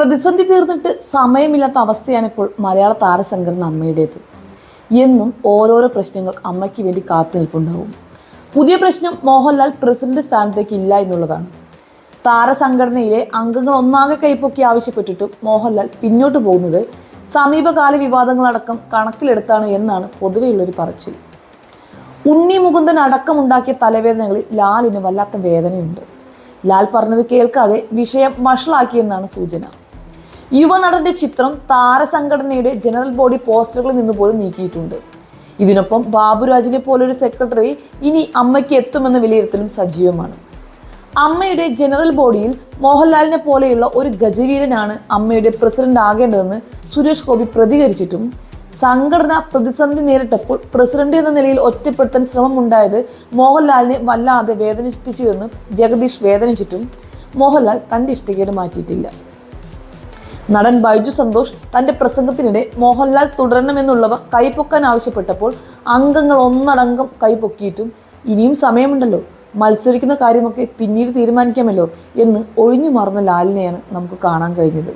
പ്രതിസന്ധി തീർന്നിട്ട് സമയമില്ലാത്ത അവസ്ഥയാണ് ഇപ്പോൾ മലയാള താരസംഘടന അമ്മയുടേത്. എന്നും ഓരോരോ പ്രശ്നങ്ങൾ അമ്മയ്ക്ക് വേണ്ടി കാത്തു നിൽപ്പുണ്ടാവും. പുതിയ പ്രശ്നം മോഹൻലാൽ പ്രസിഡന്റ് സ്ഥാനത്തേക്ക് ഇല്ല എന്നുള്ളതാണ്. താരസംഘടനയിലെ അംഗങ്ങൾ ഒന്നാകെ കൈപ്പൊക്കി ആവശ്യപ്പെട്ടിട്ടും മോഹൻലാൽ പിന്നോട്ട് പോകുന്നത് സമീപകാല വിവാദങ്ങളടക്കം കണക്കിലെടുത്താണ് എന്നാണ് പൊതുവെയുള്ളൊരു പറച്ചിൽ. ഉണ്ണി മുകുന്ദൻ അടക്കമുണ്ടാക്കിയ തലവേദനകളിൽ ലാലിന് വല്ലാത്ത വേദനയുണ്ട്. ലാൽ പറഞ്ഞത് കേൾക്കാതെ വിഷയം വഷളാക്കിയെന്നാണ് സൂചന. യുവനടന്റെ ചിത്രം താരസംഘടനയുടെ ജനറൽ ബോഡി പോസ്റ്ററുകളിൽ നിന്ന് പോലും നീക്കിയിട്ടുണ്ട്. ഇതിനൊപ്പം ബാബുരാജിനെ പോലൊരു സെക്രട്ടറി ഇനി അമ്മയ്ക്ക് എത്തുമെന്ന വിലയിരുത്തലും സജീവമാണ്. അമ്മയുടെ ജനറൽ ബോഡിയിൽ മോഹൻലാലിനെ പോലെയുള്ള ഒരു ഗജവീരനാണ് അമ്മയുടെ പ്രസിഡന്റ് ആകേണ്ടതെന്ന് സുരേഷ് ഗോപി പ്രതികരിച്ചിട്ടും സംഘടന പ്രതിസന്ധി നേരിട്ടപ്പോൾ പ്രസിഡന്റ് എന്ന നിലയിൽ ഒറ്റപ്പെടുത്താൻ ശ്രമം ഉണ്ടായത് മോഹൻലാലിനെ വല്ലാതെ വേദനിപ്പിച്ചുവെന്ന് ജഗദീഷ് വേദനിച്ചിട്ടും മോഹൻലാൽ തന്റെ ഇഷ്ടികേട് മാറ്റിയിട്ടില്ല. നടൻ ബൈജു സന്തോഷ് തന്റെ പ്രസംഗത്തിനിടെ മോഹൻലാൽ തുടരണമെന്നുള്ളവർ കൈപ്പൊക്കാൻ ആവശ്യപ്പെട്ടപ്പോൾ അംഗങ്ങൾ ഒന്നടങ്കം കൈപ്പൊക്കിയിട്ടും ഇനിയും സമയമുണ്ടല്ലോ. മത്സരിക്കുന്ന കാര്യമൊക്കെ പിന്നീട് തീരുമാനിക്കാമല്ലോ എന്ന് ഒഴിഞ്ഞു മാറുന്ന ലാലിനെയാണ് നമുക്ക് കാണാൻ കഴിഞ്ഞത്.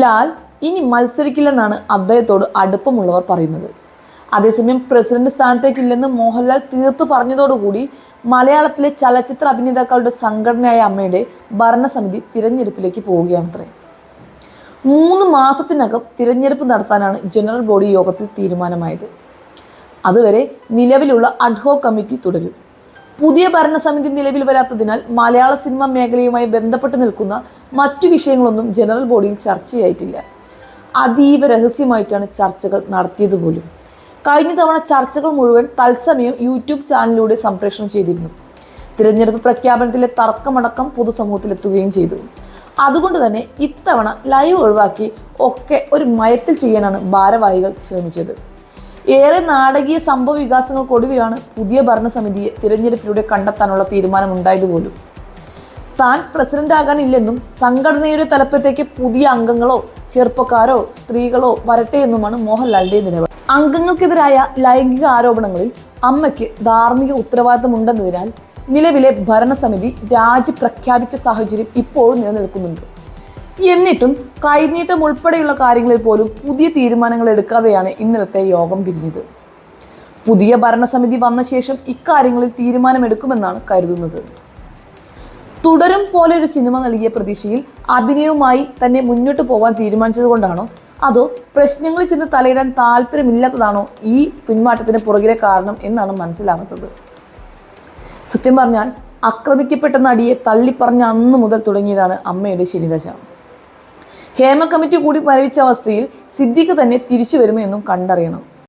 ലാൽ ഇനി മത്സരിക്കില്ലെന്നാണ് അദ്ദേഹത്തോട് അടുപ്പമുള്ളവർ പറയുന്നത്. അതേസമയം പ്രസിഡന്റ് സ്ഥാനത്തേക്കില്ലെന്ന് മോഹൻലാൽ തീർത്തു പറഞ്ഞതോടുകൂടി മലയാളത്തിലെ ചലച്ചിത്ര അഭിനേതാക്കളുടെ സംഘടനയായ അമ്മയുടെ ഭരണസമിതി തിരഞ്ഞെടുപ്പിലേക്ക് പോവുകയാണത്രേ. മൂന്ന് മാസത്തിനകം തിരഞ്ഞെടുപ്പ് നടത്താനാണ് ജനറൽ ബോഡി യോഗത്തിൽ തീരുമാനമായത്. അതുവരെ നിലവിലുള്ള അഡ്ഹോ കമ്മിറ്റി തുടരും. പുതിയ ഭരണസമിതി നിലവിൽ വരാത്തതിനാൽ മലയാള സിനിമ മേഖലയുമായി ബന്ധപ്പെട്ട് നിൽക്കുന്ന മറ്റു വിഷയങ്ങളൊന്നും ജനറൽ ബോഡിയിൽ ചർച്ചയായിട്ടില്ല. അതീവ രഹസ്യമായിട്ടാണ് ചർച്ചകൾ നടത്തിയത് പോലും. കഴിഞ്ഞ തവണ ചർച്ചകൾ മുഴുവൻ തത്സമയം യൂട്യൂബ് ചാനലിലൂടെ സംപ്രേഷണം ചെയ്തിരുന്നു. തിരഞ്ഞെടുപ്പ് പ്രഖ്യാപനത്തിലെ തർക്കമടക്കം പൊതുസമൂഹത്തിലെത്തുകയും ചെയ്തു. അതുകൊണ്ട് തന്നെ ഇത്തവണ ലൈവ് ഒഴിവാക്കി ഒക്കെ ഒരു മയത്തിൽ ചെയ്യാനാണ് ഭാരവാഹികൾ ശ്രമിച്ചത്. ഏറെ നാടകീയ സംഭവ വികാസങ്ങൾക്കൊടുവിലാണ് പുതിയ ഭരണസമിതിയെ തിരഞ്ഞെടുപ്പിലൂടെ കണ്ടെത്താനുള്ള തീരുമാനമുണ്ടായത് പോലും. താൻ പ്രസിഡന്റ് ആകാനില്ലെന്നും സംഘടനയുടെ തലപ്പത്തേക്ക് പുതിയ അംഗങ്ങളോ ചെറുപ്പക്കാരോ സ്ത്രീകളോ വരട്ടെ എന്നുമാണ് മോഹൻലാലിന്റെ നിലപാട്. അംഗങ്ങൾക്കെതിരായ ലൈംഗിക ആരോപണങ്ങളിൽ അമ്മയ്ക്ക് ധാർമ്മിക ഉത്തരവാദിത്തമുണ്ടെന്നതിനാൽ നിലവിലെ ഭരണസമിതി രാജി പ്രഖ്യാപിച്ച സാഹചര്യം ഇപ്പോഴും നിലനിൽക്കുന്നുണ്ട്. എന്നിട്ടും കൈനീട്ടം ഉൾപ്പെടെയുള്ള കാര്യങ്ങളിൽ പോലും പുതിയ തീരുമാനങ്ങൾ എടുക്കാതെയാണ് ഇന്നലത്തെ യോഗം പിരിഞ്ഞത് പുതിയ ഭരണസമിതി വന്ന ശേഷം ഇക്കാര്യങ്ങളിൽ തീരുമാനമെടുക്കുമെന്നാണ് കരുതുന്നത്. തുടരും പോലെ ഒരു സിനിമ നൽകിയ പ്രതീക്ഷയിൽ അഭിനയവുമായി തന്നെ മുന്നോട്ട് പോകാൻ തീരുമാനിച്ചതുകൊണ്ടാണോ? അതോ പ്രശ്നങ്ങളിൽ ചെന്ന് തലയിടാൻ താല്പര്യമില്ലാത്തതാണോ ഈ പിന്മാറ്റത്തിന് പുറകിലെ കാരണം എന്നാണ് മനസ്സിലാകാത്തത് സത്യം പറഞ്ഞാൽ ആക്രമിക്കപ്പെട്ട നടിയെ തള്ളിപ്പറഞ്ഞ അന്ന് മുതൽ തുടങ്ങിയതാണ് അമ്മയുടെ ശനിദശ. ഹേമ കമ്മിറ്റി കൂടി മരവിച്ച അവസ്ഥയിൽ സിദ്ദിഖ് തന്നെ തിരിച്ചു വരുമെന്നും കണ്ടറിയണം.